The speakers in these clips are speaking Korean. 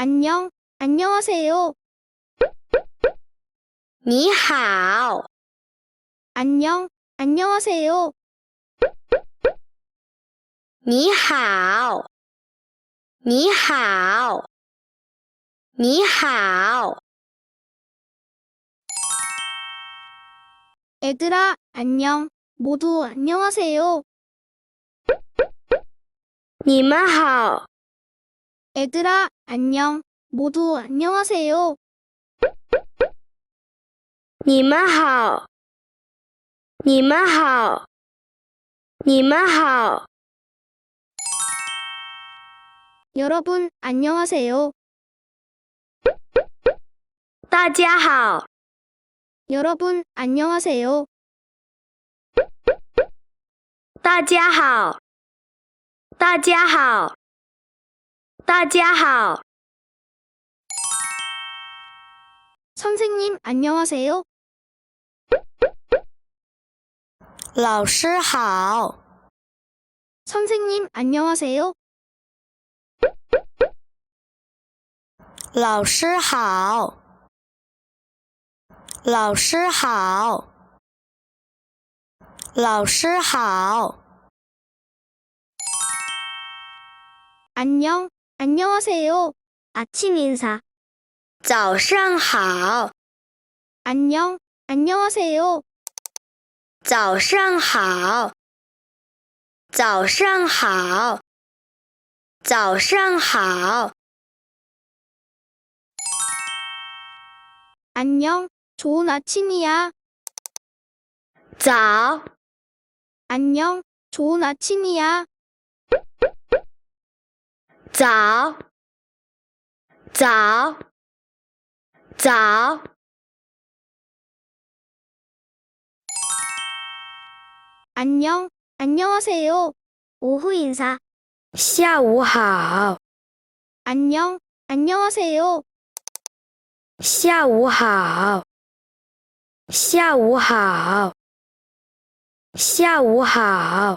안녕, 안녕하세요. 你好， 안녕, 안녕하세요. 你好，你好，你好， 애들아, 안녕. 모두 안녕하세요. 你们好， 애들아, 안녕. 모두 안녕하세요. 你们好，你们好，你们好， 여러분, 안녕하세요. 大家好， 여러분, 안녕하세요. 大家好，大家好， 大家好， 선생님, 안녕하세요. 老师好， 선생님, 안녕하세요. 老师好，老师好，老师好， 안녕, 안녕하세요. 아침 인사. 早上好， 안녕, 안녕하세요. 早上好，早上好，早上好， 안녕, 좋은 아침이야. 早， 안녕, 좋은 아침이야. 早，早，早， 안녕, 안녕하세요. 오후 인사. 下午好， 안녕, 안녕하세요. 下午好，下午好，下午好，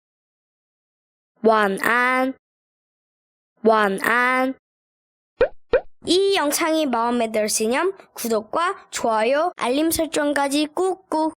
晚安，晚安。이 영상이 마음에 들으시면 구독과 좋아요, 알림 설정까지 꾹꾹